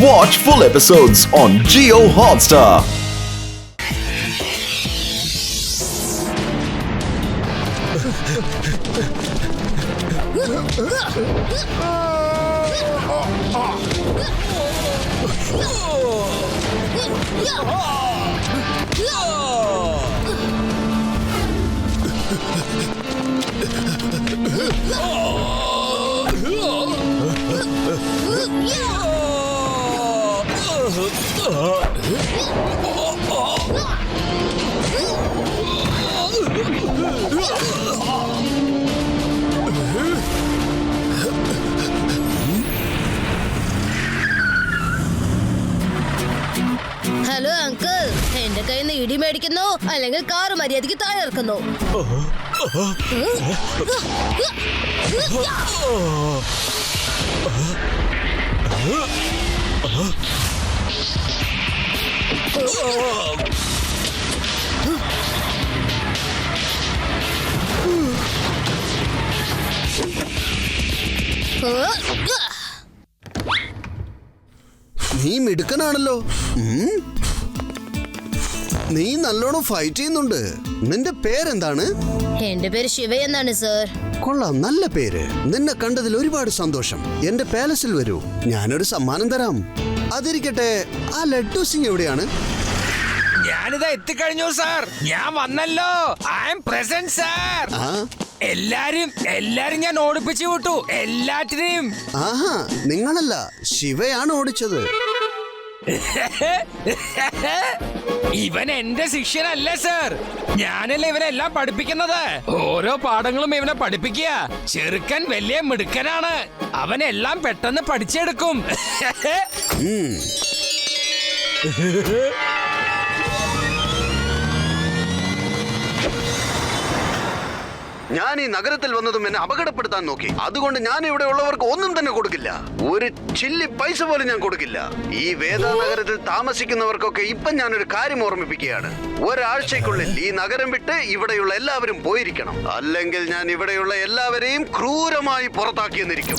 Watch full episodes on Geo Hotstar. Hello uncle എന്റെ കയ്യിൽ ഇടി മേടിക്കുന്നു അല്ലെങ്കിൽ കാറ് മര്യാദയ്ക്ക് താഴെ ഇറക്കുന്നു നീ മിടുക്കനാണല്ലോ. നീ നല്ലോണം ഫൈറ്റ് ചെയ്യുന്നുണ്ട്. നിന്റെ പേരെന്താണ്? എന്റെ പേര് ശിവ എന്നാണ് സർ കൊള്ളാം നല്ല പേര്. നിന്നെ കണ്ടതിൽ ഒരുപാട് സന്തോഷം. എന്റെ പാലസിൽ വരൂ. ഞാനൊരു സമ്മാനം തരാം. അതിരിക്കട്ടെ ആ ലഡ്ഡു സിംഗ് എവിടെയാണ്? ഞാനിതാ എത്തിക്കഴിഞ്ഞു സാർ. ഞാൻ വന്നല്ലോ. I'm present sir. എല്ലാരും എല്ലാരും ഞാൻ ഓടിപ്പിച്ചു വിട്ടു. എല്ലാറ്റിനെയും. ആഹാ നിങ്ങളല്ല ശിവയാണ് ഓടിച്ചത്. ഇവൻ എന്റെ ശിഷ്യനല്ല സർ. ഞാനല്ലേ ഇവനെല്ലാം പഠിപ്പിക്കുന്നത്? ഓരോ പാഠങ്ങളും ഇവനെ പഠിപ്പിക്കുക. ചെറുക്കൻ വലിയ മിടുക്കനാണ്. അവനെല്ലാം പെട്ടെന്ന് പഠിച്ചെടുക്കും. ഞാൻ ഈ നഗരത്തിൽ വന്നതും എന്നെ അപകടപ്പെടുത്താൻ നോക്കി. അതുകൊണ്ട് ഞാൻ ഇവിടെ ഉള്ളവർക്ക് ഒന്നും തന്നെ കൊടുക്കില്ല. ഒരു ചില്ലി പൈസ പോലും ഞാൻ കൊടുക്കില്ല. ഈ വേദാനഗരത്തിൽ താമസിക്കുന്നവർക്കൊക്കെ ഇപ്പം ഒരു കാര്യം ഓർമ്മിപ്പിക്കുകയാണ്. ഒരാഴ്ചക്കുള്ളിൽ ഈ നഗരം വിട്ട് ഇവിടെയുള്ള എല്ലാവരും പോയിരിക്കണം. അല്ലെങ്കിൽ ഞാൻ ഇവിടെയുള്ള എല്ലാവരെയും ക്രൂരമായി പുറത്താക്കിയെന്നിരിക്കും.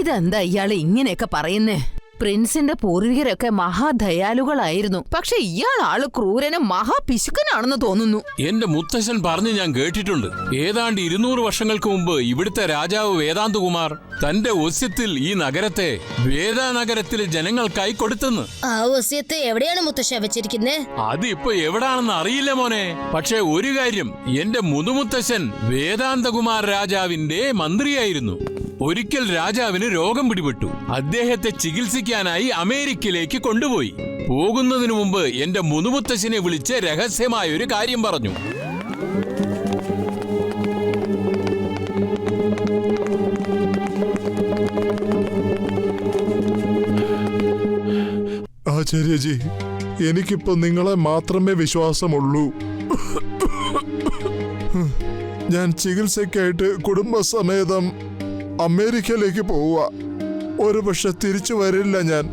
ഇതെന്താ ഇയാൾ ഇങ്ങനെയൊക്കെ പറയുന്നേ? പ്രിൻസിന്റെ പൂർവികരൊക്കെ മഹാദയാലുകളായിരുന്നു. പക്ഷെ ഇയാൾ ആൾ ക്രൂരനും മഹാപിശുക്കനാണെന്ന് തോന്നുന്നു. എന്റെ മുത്തശ്ശൻ പറഞ്ഞു ഞാൻ കേട്ടിട്ടുണ്ട്. ഏതാണ്ട് ഇരുന്നൂറ് വർഷങ്ങൾക്ക് മുമ്പ് ഇവിടുത്തെ രാജാവ് വേദാന്തകുമാർ തന്റെ ഒസ്യത്തിൽ ഈ നഗരത്തെ വേദാനഗരത്തിലെ ജനങ്ങൾക്കായി കൊടുത്തെന്ന്. ആ ഓസ്യത്തെ എവിടെയാണ് മുത്തശ്ശ വെച്ചിരിക്കുന്നത് അതിപ്പോ ഇപ്പൊ എവിടാണെന്ന് അറിയില്ല മോനെ. പക്ഷെ ഒരു കാര്യം എന്റെ മുതുമുത്തശ്ശൻ വേദാന്തകുമാർ രാജാവിന്റെ മന്ത്രിയായിരുന്നു. ഒരിക്കൽ രാജാവിന് രോഗം പിടിപെട്ടു. അദ്ദേഹത്തെ ചികിത്സിക്കാനായി അമേരിക്കയിലേക്ക് കൊണ്ടുപോയി. പോകുന്നതിനു മുമ്പ് എന്റെ മുനുമുത്തശ്ശനെ വിളിച്ച് രഹസ്യമായ ഒരു കാര്യം പറഞ്ഞു. ആചാര്യജി എനിക്കിപ്പോ നിങ്ങളെ മാത്രമേ വിശ്വാസമുള്ളൂ. ഞാൻ ചികിത്സയ്ക്കായിട്ട് കുടുംബസമേതം അമേരിക്കയിലേക്ക് പോവുക. ഒരു പക്ഷെ തിരിച്ചു വരില്ല ഞാൻ.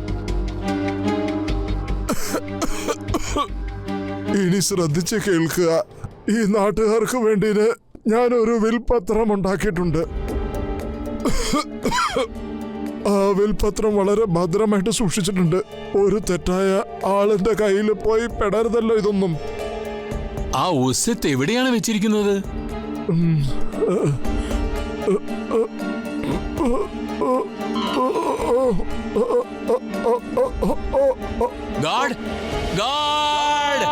ഇനി ശ്രദ്ധിച്ച് കേൾക്കുക. ഈ നാട്ടുകാർക്ക് വേണ്ടി ഞാൻ ഒരു വിൽപത്രം ഉണ്ടാക്കിയിട്ടുണ്ട്. ആ വിൽപത്രം വളരെ ഭദ്രമായിട്ട് സൂക്ഷിച്ചിട്ടുണ്ട്. ഒരു തെറ്റായ ആളിന്റെ കയ്യിൽ പോയി പെടരുതല്ലോ ഇതൊന്നും. ആ ഒസ്യത്ത് എവിടെയാണ് വെച്ചിരിക്കുന്നത്? ഗാഡ്. ഗാഡ്.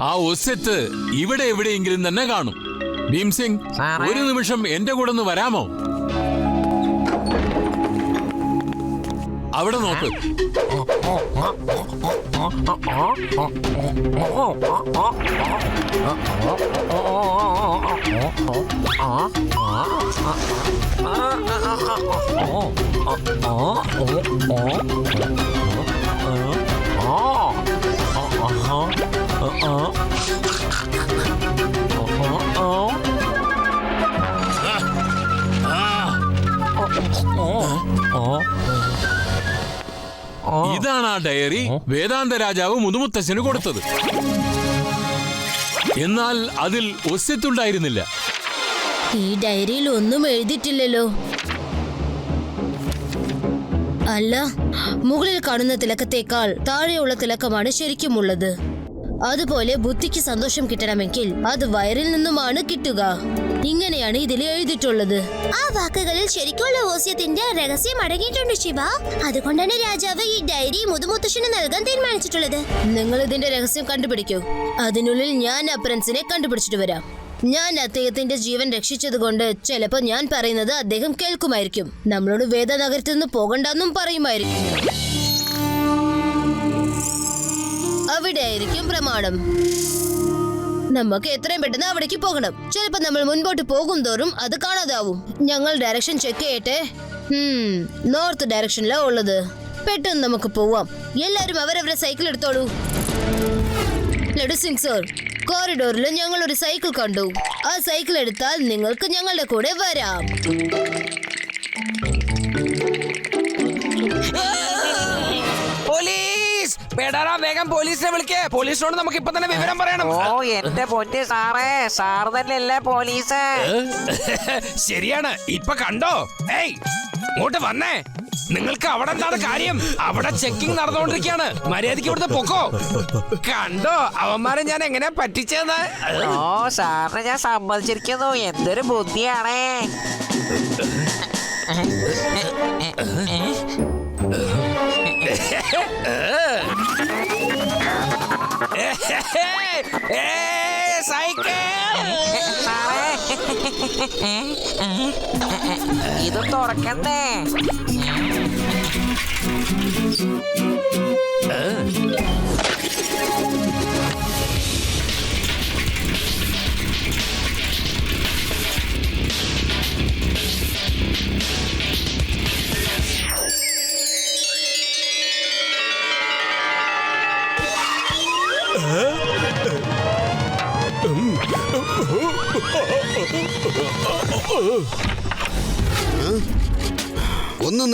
ആ ഒസ്യത്ത് ഇവിടെ എവിടെയെങ്കിലും തന്നെ കാണും. ഭീംസിംഗ് ഒരു നിമിഷം എന്റെ കൂടെ ഒന്ന് വരാമോ? അവിടെ നോക്ക്. ഇതാണ് ആ ഡയറി. വേദാന്ത രാജാവ് മുതുമുത്തശ്ശന് കൊടുത്തത്. എന്നാൽ അതിൽ ഒസ്യത്തുണ്ടായിരുന്നില്ല. ഈ ഡയറിയിൽ ഒന്നും എഴുതിയിട്ടില്ലല്ലോ. അല്ല മുകളിൽ കാണുന്ന തിലക്കത്തേക്കാൾ താഴെയുള്ള തിലക്കമാണ് ശരിക്കുമുള്ളത് അതുപോലെ ബുദ്ധിക്ക് സന്തോഷം കിട്ടണമെങ്കിൽ അത് വയറിൽ നിന്നുമാണ് കിട്ടുക. ഇങ്ങനെയാണ് ഇതിൽ എഴുതിയിട്ടുള്ളത്. ആ വാക്കുകളിൽ ശരിക്കുള്ള ഓസ്യത്തിന്റെ രഹസ്യം അടങ്ങിയിട്ടുണ്ട് ശിവ. അതുകൊണ്ടാണ് രാജാവ് ഈ ഡയറി മുതുമുത്തശ്ശന് നൽകാൻ തീരുമാനിച്ചിട്ടുള്ളത്. നിങ്ങൾ ഇതിന്റെ രഹസ്യം കണ്ടുപിടിക്കൂ. അതിനുള്ളിൽ ഞാൻ അപ്രൻസിനെ പ്രിൻസിനെ കണ്ടുപിടിച്ചിട്ട് വരാം. ഞാൻ അദ്ദേഹത്തിന്റെ ജീവൻ രക്ഷിച്ചതുകൊണ്ട് ചിലപ്പോ ഞാൻ പറയുന്നത് അദ്ദേഹം കേൾക്കുമായിരിക്കും. നമ്മളോട് വേദനഗരത്തിൽ നിന്ന് പോകണ്ടെന്നും പറയുമായിരിക്കും. അവിടെയായിരിക്കും പ്രമാണം. നമുക്ക് എത്രയും പെട്ടെന്ന് അവിടേക്ക് പോകണം. ചിലപ്പോ നമ്മൾ മുൻപോട്ട് പോകും തോറും അത് കാണാതാവും. ഞങ്ങൾ ഡയറക്ഷൻ ചെക്ക് ചെയ്യട്ടെ? നോർത്ത് ഡയറക്ഷനിലാ ഉള്ളത്. പെട്ടെന്ന് നമുക്ക് പോവാം. എല്ലാരും അവരവരെ സൈക്കിൾ എടുത്തോളൂ. ലഡു സിംഗ് സർ കോറിഡോറിൽ ഞങ്ങൾ ഒരു സൈക്കിൾ കണ്ടു. ആ സൈക്കിൾ എടുത്താൽ നിങ്ങൾക്ക് ഞങ്ങളുടെ കൂടെ വരാം. പേടാറാ വേഗം പോലീസിനെ വിളിക്കേ. പോലീസിനോട് നമുക്ക് ഇപ്പൊ തന്നെ വിവരം പറയണം. ഓ എന്റെ പൊന്നെ സാറേ സാർ തന്നെയല്ലേ പോലീസ്? ശരിയാണ്. ഇപ്പൊ കണ്ടോ? ഏയ് ഇങ്ങോട്ട് വന്നേ. നിങ്ങൾക്ക് അവിടെ എന്താണ് കാര്യം? അവിടെ ചെക്കിംഗ് നടന്നുകൊണ്ടിരിക്കുകയാണ്. മര്യാദയ്ക്ക് ഇവിടുത്തെ പൊക്കോ. കണ്ടോ? അവന്മാരെ ഞാൻ എങ്ങനെ പറ്റിച്ചെന്ന്? ഓ സാറിനെ ഞാൻ സമ്മതിച്ചിരിക്കുന്നു. എന്തൊരു ബുദ്ധിയാണേ. സൈക്കിൾ സാറേ ഇത് തുറക്കണ്ടേ ഒന്ന്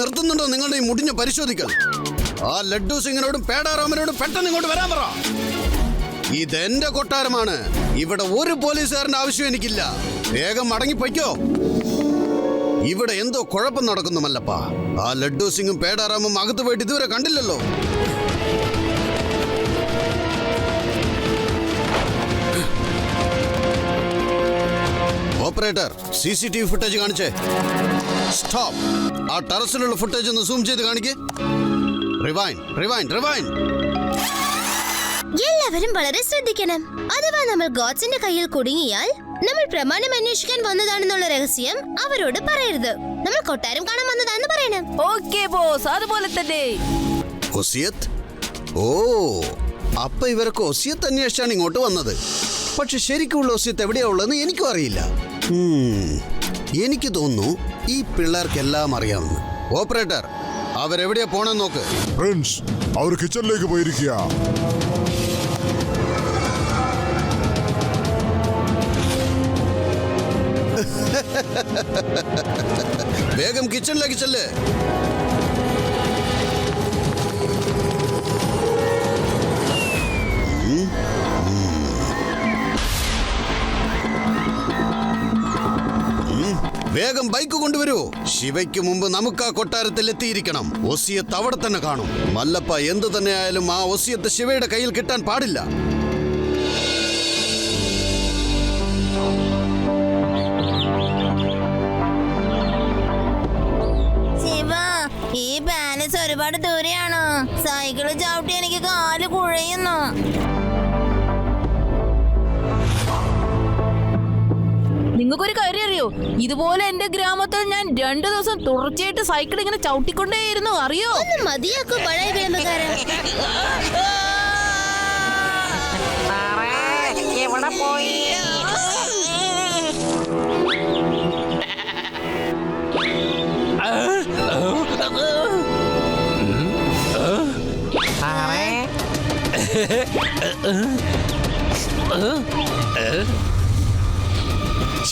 നിർത്തുന്നുണ്ടോ നിങ്ങളുടെ ഈ മുടിഞ്ഞ പരിശോധിക്കൽ? ആ ലഡ്ഡു സിംഗിനോടും പേടാറാമനോടും പെട്ടെന്ന് ഇങ്ങോട്ട് വരാൻ പറ. ഇതെന്റെ കൊട്ടാരമാണ്. ഇവിടെ ഒരു പോലീസുകാരന്റെ ആവശ്യം എനിക്കില്ല. വേഗം മടങ്ങി പൊയ്ക്കോ. ഇവിടെ എന്തോ കുഴപ്പം നടക്കുന്നു മല്ലപ്പ. ആ ലഡ്ഡു സിംഗും പേടാറാമും അകത്ത് പോയിട്ട് ഇതുവരെ കണ്ടില്ലല്ലോ. Operator C C T V footage കാണിച്ചേ. സ്റ്റോപ്പ്. ആ ടെറസിലുള്ള ഫുട്ടേജ് ഒന്ന് സൂം ചെയ്ത് കാണിക്ക്. റിവൈൻഡ് റിവൈൻഡ് റിവൈൻഡ് എല്ലാവരും വളരെ ശ്രദ്ധിക്കണം. അഥവാ നമ്മൾ ഗോഡ്സിന്റെ കയ്യിൽ കുടുങ്ങിയാൽ നമ്മൾ പ്രമാണം അന്വേഷിക്കാൻ വന്നതാണെന്നുള്ള രഹസ്യം അവരോട് പറയരുത്. നമ്മൾ കൊട്ടാരം കാണാൻ വന്നതാണെന്ന് പറയണം. Okay boss. അതുപോലെ തന്നെ. ഒസിയത്ത്? ഓ അപ്പൊ ഇവരൊക്കെ ഒസിയത്ത് അന്വേഷിച്ചാണ് ഇങ്ങോട്ട് വന്നത്. പക്ഷെ ശരിക്കുള്ള ഒസിയത്ത് എവിടെയാ ഉള്ളതെന്ന് എനിക്കും അറിയില്ല. എനിക്ക് തോന്നുന്നു ഈ പിള്ളേർക്കെല്ലാം അറിയാമെന്ന്. ഓപ്പറേറ്റർ അവരെവിടെയാ പോണെന്ന് നോക്ക്. പ്രിൻസ് അവർ കിച്ചണിലേക്ക് പോയിരിക്കുക വേഗം കിച്ചണിലേക്ക് ചെല്ല്. വേഗം ബൈക്ക് കൊണ്ടുവരൂ. ശിവയ്ക്ക് മുമ്പ് നമുക്ക് ആ കൊട്ടാരത്തിൽ എത്തിയിരിക്കണം. ഒസിയത്ത് അവിടെ തന്നെ കാണും. മല്ലപ്പ എന്തു തന്നെയായാലും ആ ഒസിയത്ത് ശിവയുടെ കയ്യിൽ കിട്ടാൻ പാടില്ല. ശിവ ഈ പാലസ് ഒരുപാട് ദൂരെയാണ്. സൈക്കിൾ ചവിട്ടി എനിക്ക് കാൽ കുഴയുന്നു. നിങ്ങൾക്കൊരു ഇതുപോലെ എന്റെ ഗ്രാമത്തിൽ ഞാൻ രണ്ടു ദിവസം തുടർച്ചയായിട്ട് സൈക്കിൾ ഇങ്ങനെ ചവിട്ടിക്കൊണ്ടേയിരുന്നു അറിയോ? മതിയാക്കും പഴയ എവിടെ പോയി? സാറേ.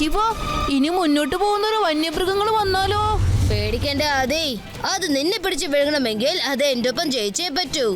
ശിവ ഇനി മുന്നോട്ട് പോകുന്ന ഒരു വന്യമൃഗങ്ങൾ വന്നാലോ? പേടിക്കേണ്ട അതേ അത് നിന്നെ പിടിച്ച് വിഴുങ്ങണമെങ്കിൽ അത് എന്റെ ഒപ്പം ജയിച്ചേ പറ്റൂ.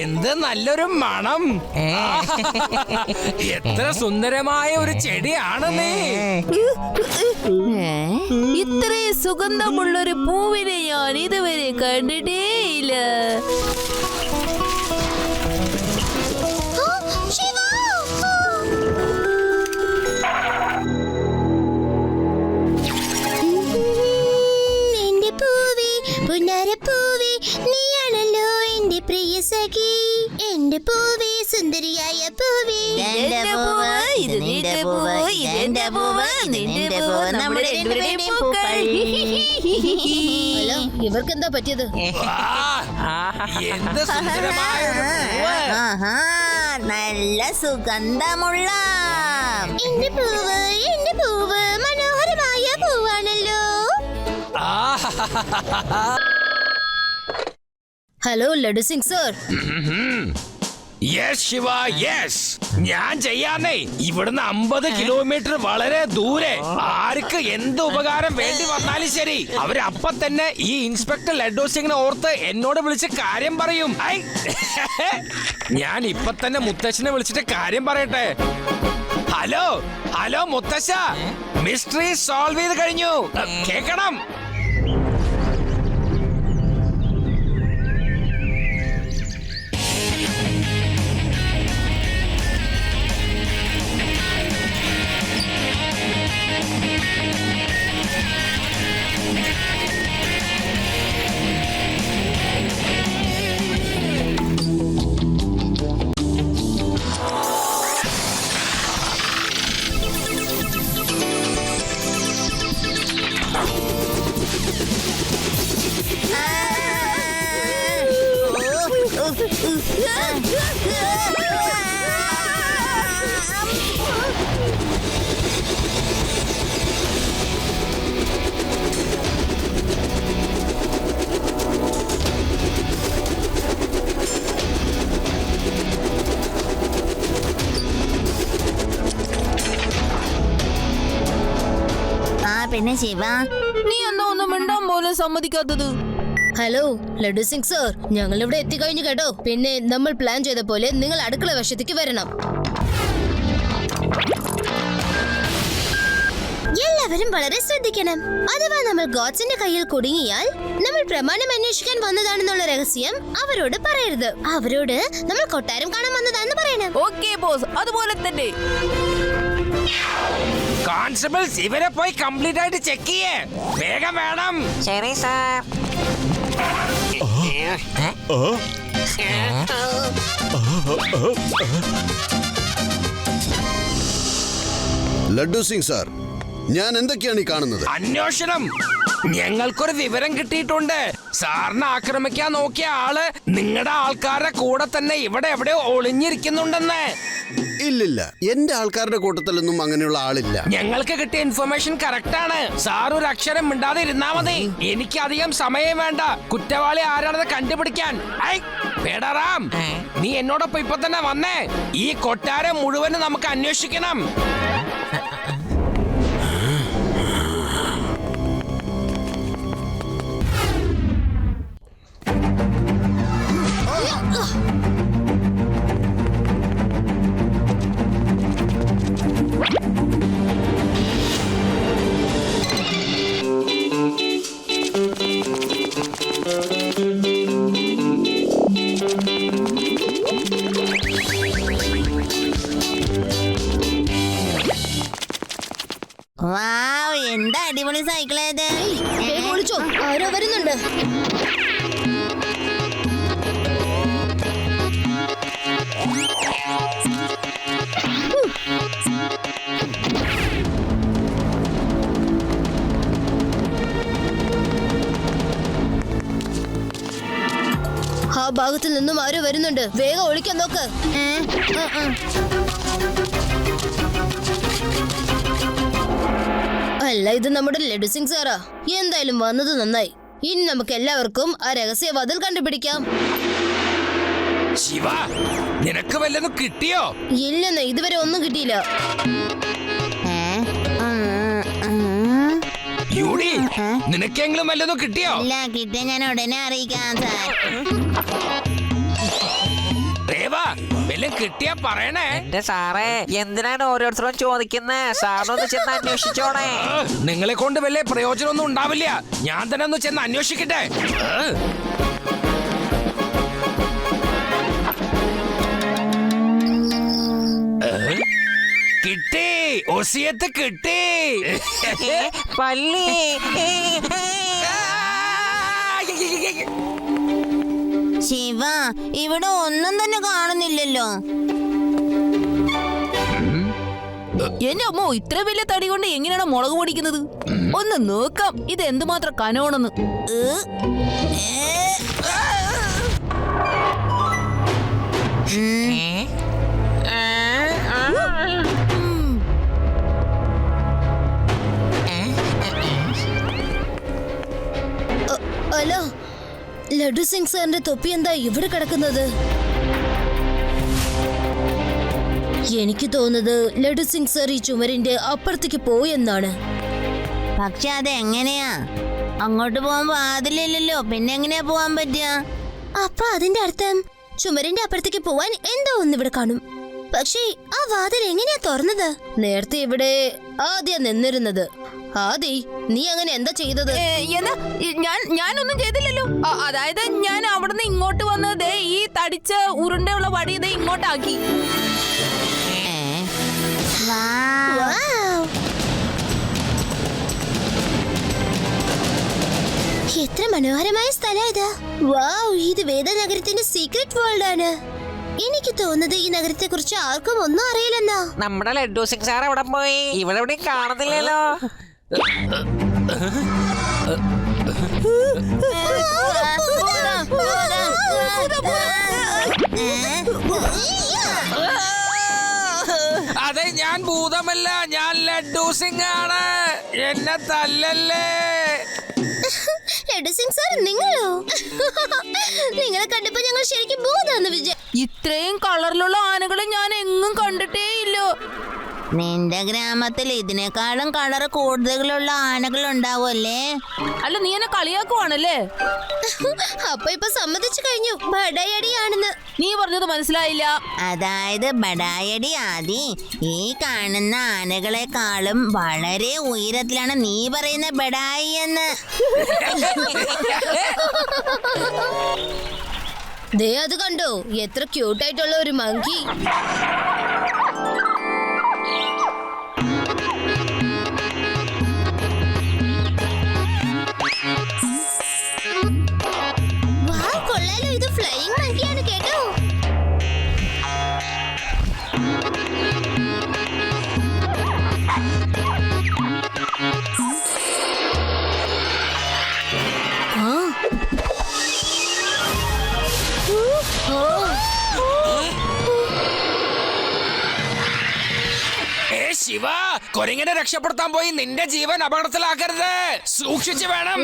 എന്ത് നല്ലൊരു മണം. എത്ര സുന്ദരമായ ഒരു ചെടിയാണ് നീ. ഇത്രയും സുഗന്ധമുള്ളൊരു പൂവിനെ ഞാൻ ഇതുവരെ കണ്ടിട്ടേയില്ല. എന്റെ പൂവി സുന്ദരിയായ പൂവി. എന്റെ പൂവ്, ഇത് നിന്റെ പൂവ്, എന്റെ പൂവ്, നിന്റെ പൂവ്, നമ്മുടെ രണ്ടുപേരുടെയും പൂക്കൾ. ഹലോ ഇവർക്ക് എന്താ പറ്റിയത് എന്ത് സുന്ദരമായ ഒരു പൂവ്. ആഹാ, നല്ല സുഗന്ധമുള്ള. എന്റെ പൂവ് എന്റെ പൂവ് മനോഹരമായ പൂവാണല്ലോ. Hello Laddu Singh sir. Yes Shiva yes ഞാൻ ചെയ്യാന്നേ ഇവിടുന്ന് അമ്പത് കിലോമീറ്റർ വളരെ ദൂരെ. ആർക്ക് എന്ത് ഉപകാരം വേണ്ടി വന്നാലും ശരി. അവരപ്പ തന്നെ ഈ ഇൻസ്പെക്ടർ ലഡോ സിംഗിനെ ഓർത്ത് എന്നോട് വിളിച്ച് കാര്യം പറയും. ഐ, ഞാൻ ഇപ്പൊ തന്നെ മുത്തശ്ശനെ വിളിച്ചിട്ട് കാര്യം പറയട്ടെ. ഹലോ ഹലോ മുത്തശ്ശ. മിസ്റ്ററി സോൾവ് ചെയ്ത് കഴിഞ്ഞു. കേക്കണം. പിന്നെ ശിവ? നീ എന്താ ഒന്നും മിണ്ടാൻ പോലും സമ്മതിക്കാത്തത്? Hello Laddu Singh sir. ഞങ്ങൾ ഇവിടെ എത്തിക്കഴിഞ്ഞു കേട്ടോ. പിന്നെ നമ്മൾ പ്ലാൻ ചെയ്ത പോലെ നിങ്ങൾ അടുക്കള വശത്തേക്ക് വരണം. എല്ലാവരും വളരെ ശ്രദ്ധിക്കണം. അഥവാ നമ്മൾ ഗോഡ്സിന്റെ കയ്യിൽ കുടുങ്ങിയാൽ നമ്മൾ പ്രമാണം അന്വേഷിക്കാൻ വന്നതാണെന്നുള്ള രഹസ്യം അവരോട് പറയരുത്. അവരോട് നമ്മൾ കൊട്ടാരം കാണാൻ വന്നതാണെന്ന് പറയണം. Okay boss. അതുപോലെ തന്നെ. കോൺസ്റ്റബിൾസ് ഇവരെ പോയി കംപ്ലീറ്റ് ആയിട്ട് ചെക്ക് ചെയ്യേ. വേഗം വേണം. ശരി സാർ ലഡ്ഡു സിംഗ് സാർ ഞാൻ എന്തൊക്കെയാണ് ഈ കാണുന്നത്? അന്വേഷണം. ഞങ്ങൾക്കൊരു വിവരം കിട്ടിയിട്ടുണ്ട്. സാറിനെ ആക്രമിക്കാൻ നോക്കിയ ആൾ നിങ്ങളുടെ ആൾക്കാരുടെ കൂടെ തന്നെ ഇവിടെ എവിടെയോ ഒളിഞ്ഞിരിക്കുന്നുണ്ടെന്ന്. ഇല്ലില്ല. എന്റെ ആൾക്കാരുടെ കൂട്ടത്തിലൊന്നും അങ്ങനെയുള്ള ആളില്ല. ഞങ്ങൾക്ക് കിട്ടിയ ഇൻഫർമേഷൻ കറക്റ്റ് ആണ്. സാർ ഒരു അക്ഷരം മിണ്ടാതെ ഇരുന്നാ മതി. എനിക്ക് അധികം സമയം വേണ്ട. കുറ്റവാളി ആരാണെന്ന് കണ്ടുപിടിക്കാൻ. ഐ, പേടറാം. നീ എന്നോടൊപ്പം ഇപ്പൊ തന്നെ വന്നേ. ഈ കൊട്ടാരം മുഴുവനും നമുക്ക് അന്വേഷിക്കണം. വരുന്നുണ്ട്. വേഗം ഒളിക്കാൻ നോക്ക്. അല്ല ഇത് നമ്മുടെ ലഡു സിംഗ് സാറാ. എന്തായാലും വന്നത് നന്നായി. ഇനി നമുക്ക് എല്ലാവർക്കും ആ രഹസ്യവാതിൽ കണ്ടുപിടിക്കാം. ശിവ നിനക്ക് വല്ലതും കിട്ടിയോ? ഇല്ലെന്ന് ഇതുവരെ ഒന്നും കിട്ടിയില്ല. യൂടി നിനക്കെങ്കിലും വല്ലതും കിട്ടിയോ? ഇല്ല കിട്ടിയ ഞാൻ ഉടനെ അറിയിക്കാം സാർ. ദേവ വല്ലതും കിട്ടിയാ പറയണേ എന്റെ സാറേ എന്തിനാണ് ഓരോരുത്തരും ചോദിക്കുന്നത് സാറിനൊന്ന് ചെന്ന് അന്വേഷിച്ചോണേ നിങ്ങളെ കൊണ്ട് വല്ല പ്രയോജനമൊന്നും ഉണ്ടാവില്ല ഞാൻ തന്നെ ഒന്ന് ചെന്ന് അന്വേഷിക്കട്ടെ? കിട്ടി ഒസിയത്ത് കിട്ടി പള്ളി ശിവ ഇവിടെ ഒന്നും തന്നെ കാണുന്നില്ലല്ലോ എന്റെ അമ്മോ ഇത്ര വലിയ തടി കൊണ്ട് എങ്ങനെയാണ് മുളക് പൊടിക്കുന്നത് ഒന്ന് നോക്കാം ഇത് എന്തുമാത്രം കനോണെന്ന് ഏ? ലഡു സിംഗ് സാറിന്റെ തൊപ്പി എന്താ ഇവിടെ കിടക്കുന്നത്? എനിക്ക് തോന്നുന്നത് ലഡു സിംഗ് സാർ ഈ ചുമരിന്റെ അപ്പുറത്തേക്ക് പോയെന്നാണ്. പക്ഷെ അത് എങ്ങനെയാ അങ്ങോട്ട് പോകാൻ വാതിലില്ലല്ലോ പിന്നെ എങ്ങനെയാ പോവാൻ പറ്റുക? അപ്പൊ അതിന്റെ അർത്ഥം ചുമരിന്റെ അപ്പുറത്തേക്ക് പോവാൻ എന്തോ ഒന്ന് ഇവിടെ കാണും. പക്ഷേ ആ വാതിൽ എങ്ങനെയാ തുറന്നത്? നേരത്തെ ഇവിടെ ആദ്യം നിന്നിരുന്നത്. ആദി നീ അങ്ങനെ എന്താ ചെയ്തത്? എന്താ ഞാൻ ഞാനൊന്നും ചെയ്തില്ലല്ലോ. അതായത് ഞാൻ അവിടുന്ന് ഇങ്ങോട്ട് വന്ന് ദേ ഈ തടിച്ച ഉരുണ്ടയുള്ള വടി ദേ ഇങ്ങോട്ടാക്കി. എത്ര മനോഹരമായ സ്ഥലം ഇത്. വാവ് ഇത് വേദനഗരത്തിന്റെ സീക്രട്ട് വേൾഡ് ആണ്. എനിക്ക് തോന്നുന്നത് ഈ നഗരത്തെ കുറിച്ച് ആർക്കും ഒന്നും അറിയില്ലെന്നാ. നമ്മുടെ ലഡ്ഡു സിംഗ് സാർ എവിടെ പോയി. ഇവിടെ എവിടെയും കാണുന്നില്ലല്ലോ. അതെ ഞാൻ ഭൂതമല്ല. ഞാൻ ലഡ്ഡു സിംഗ് ആണ് എന്നെ തല്ലല്ലേ? ലഡു സിംഗ് സാർ നിങ്ങളോ? നിങ്ങളെ കണ്ടപ്പോ ഞങ്ങൾ ശരിക്കും ഭൂതാന്ന് വിചാ ഇത്രയും കളറിലുള്ള ആനകളെ ഞാൻ എങ്ങും കണ്ടിട്ടേ ഇല്ല നിന്റെ ഗ്രാമത്തിൽ ഇതിനേക്കാളും കളർ കൂടുതലുള്ള ആനകൾ ഉണ്ടാവുമല്ലേ അല്ല നീ എന്നെ കളിയാക്കുവാണല്ലേ? അപ്പൊ ഇപ്പൊ സമ്മതിച്ചു കഴിഞ്ഞു. ബടയടിയാണെന്ന് നീ പറഞ്ഞത് മനസ്സിലായില്ല. അതായത് ബടായടി ആദി ഈ കാണുന്ന ആനകളെക്കാളും വളരെ ഉയരത്തിലാണ് നീ പറയുന്ന ബടായി എന്ന്. ദേ അത് കണ്ടോ? എത്ര ക്യൂട്ടായിട്ടുള്ള ഒരു മങ്കി ശിവ കൊരങ്ങനെ രക്ഷപ്പെടുത്താൻ പോയി നിന്റെ ജീവൻ അപകടത്തിലാക്കരുത് സൂക്ഷിച്ചു വേണം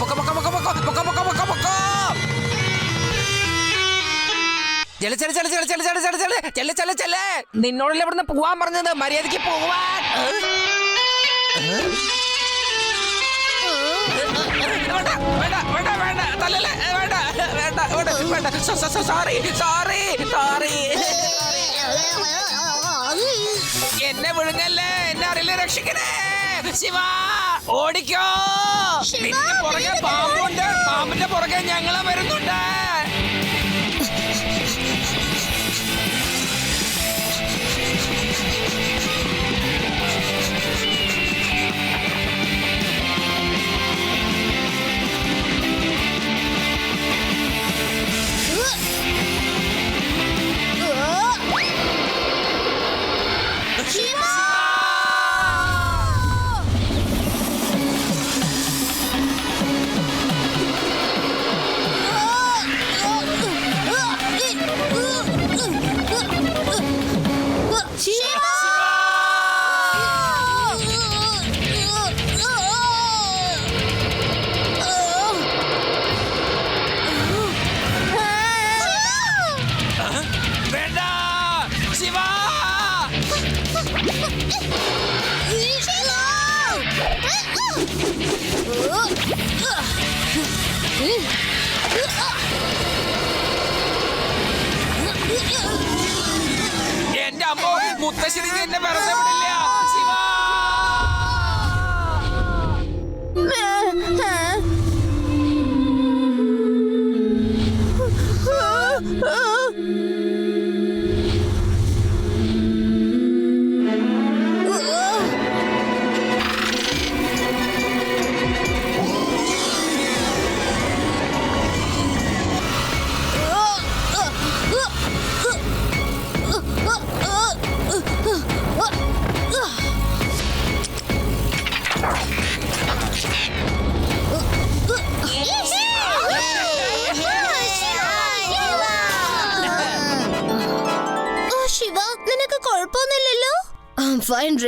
പൊക്ക, പൊക്ക, പൊക്ക, പൊക്ക, പൊക്ക, പൊക്ക, പൊക്ക, പൊക്ക. നിന്നോടല്ലേ ഇവിടുന്ന് പോവാൻ പറഞ്ഞത്? മര്യാദയ്ക്ക് പോവാൻ. സോറി സോറി സോറി എന്നെ വിഴുങ്ങല്ലേ? എന്നെ അറിയില്ല? രക്ഷിക്കണേ. ശിവ ഓടിക്കോ. നിന്റെ പുറകെ പാമ്പുണ്ട്. പാമ്പിന്റെ പുറകെ ഞങ്ങളെ വരുന്നുണ്ട്.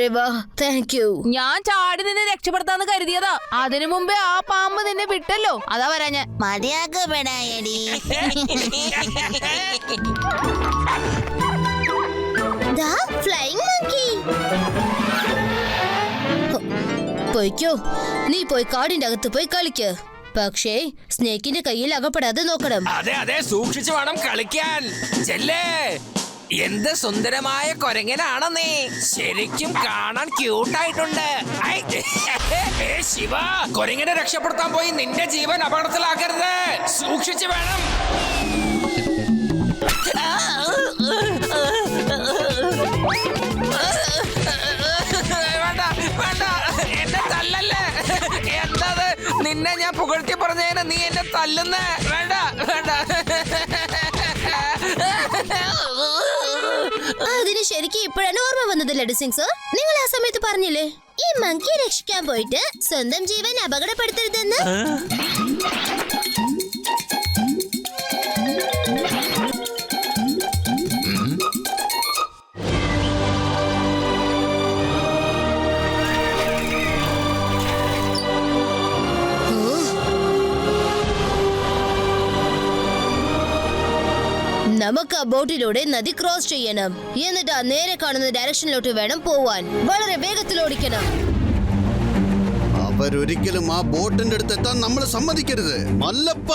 രേവ താങ്ക് യു ഞാൻ ചാടി നിന്നെ രക്ഷപ്പെടുത്താന്ന് കരുതിയതാ. അതിനു മുമ്പേ ആ പാമ്പ് നിന്നെ വിട്ടല്ലോ. അതാ വരാ ഞാൻ. മതിയാക്ക് പെടായടി. ഫ്ലൈങ് മങ്കി പോയിക്കോ. നീ പോയി കാടിന്റെ അകത്ത് പോയി കളിക്ക്. പക്ഷേ സ്നേക്കിന്റെ കയ്യിൽ അകപ്പെടാതെ നോക്കണം. അതെ അതെ സൂക്ഷിച്ചു വേണം കളിക്കാൻ. ചെല്ലേ. എന്ത് സുന്ദരമായ കൊരങ്ങനാണ് നീ. ശരിക്കും കാണാൻ ക്യൂട്ടായിട്ടുണ്ട്. ശിവ കൊരങ്ങനെ രക്ഷപ്പെടുത്താൻ പോയി നിന്റെ ജീവൻ അപകടത്തിലാക്കരുത്. സൂക്ഷിച്ചു വേണം. വേണ്ട വേണ്ട. എന്നെ തല്ലല്ലേ? നിന്നെ ഞാൻ പുകഴ്ത്തി പറഞ്ഞതിന് നീ എന്നെ തല്ലുന്ന. വേണ്ട വേണ്ട. അതിന് ശരിക്കും ഇപ്പോഴാണ് ഓർമ്മ വന്നത് ലഡു സിംഗ് സർ. നിങ്ങൾ ആ സമയത്ത് പറഞ്ഞില്ലേ ഈ മങ്കിയെ രക്ഷിക്കാൻ പോയിട്ട് സ്വന്തം ജീവൻ അപകടപ്പെടുത്തരുതെന്ന്? നമുക്ക് ആ ബോട്ടിലൂടെ നദി ക്രോസ് ചെയ്യണം. എന്നിട്ട് ആ നേരെ കാണുന്ന ഡയറക്ഷനിലോട്ട് വേണം പോവാൻ. വളരെ വേഗത്തിൽ ഓടിക്കണം. അവരൊരിക്കലും ആ ബോട്ടിന്റെ അടുത്ത് എത്താൻ നമ്മൾ സമ്മതിക്കരുത്. മല്ലപ്പ!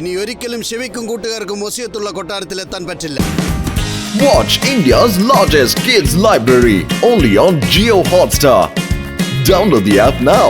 ഇനി ഒരിക്കലും ശിവയ്ക്കും കൂട്ടുകാർക്കും ഒസിയത്തുള്ള കൊട്ടാരത്തിൽ എത്താൻ പറ്റില്ല Watch India's largest kids library only on Geo Hotstar. Download the app now.